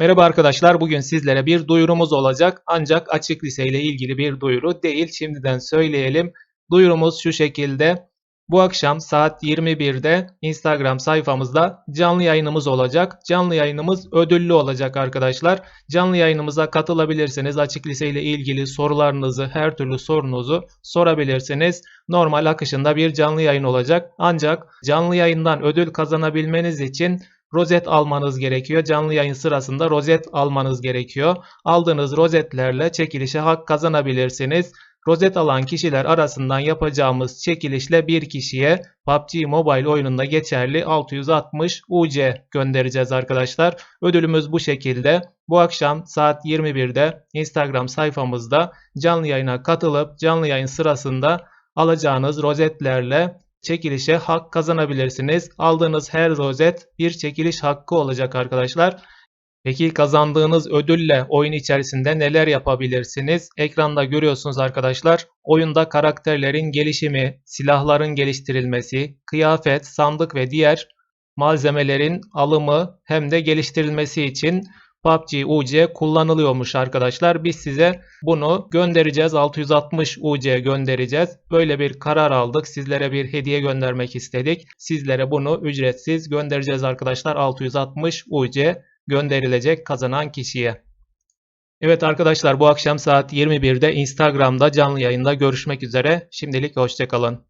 Merhaba arkadaşlar. Bugün sizlere bir duyurumuz olacak. Ancak açık lise ile ilgili bir duyuru değil. Şimdiden söyleyelim. Duyurumuz şu şekilde. Bu akşam saat 21'de Instagram sayfamızda canlı yayınımız olacak. Canlı yayınımız ödüllü olacak arkadaşlar. Canlı yayınımıza katılabilirsiniz. Açık lise ile ilgili sorularınızı, her türlü sorunuzu sorabilirsiniz. Normal akışında bir canlı yayın olacak. Ancak canlı yayından ödül kazanabilmeniz için rozet almanız gerekiyor. Canlı yayın sırasında rozet almanız gerekiyor. Aldığınız rozetlerle çekilişe hak kazanabilirsiniz. Rozet alan kişiler arasından yapacağımız çekilişle bir kişiye PUBG Mobile oyununda geçerli 660 UC göndereceğiz arkadaşlar. Ödülümüz bu şekilde. Bu akşam saat 21'de Instagram sayfamızda canlı yayına katılıp canlı yayın sırasında alacağınız rozetlerle çekilişe hak kazanabilirsiniz. Aldığınız her rozet bir çekiliş hakkı olacak arkadaşlar. Peki kazandığınız ödülle oyun içerisinde neler yapabilirsiniz? Ekranda görüyorsunuz arkadaşlar. Oyunda karakterlerin gelişimi, silahların geliştirilmesi, kıyafet, sandık ve diğer malzemelerin alımı hem de geliştirilmesi için PUBG UC kullanılıyormuş arkadaşlar. Biz size bunu göndereceğiz. 660 UC göndereceğiz. Böyle bir karar aldık. Sizlere bir hediye göndermek istedik. Sizlere bunu ücretsiz göndereceğiz arkadaşlar. 660 UC gönderilecek kazanan kişiye. Evet arkadaşlar bu akşam saat 21'de Instagram'da canlı yayında görüşmek üzere. Şimdilik hoşçakalın.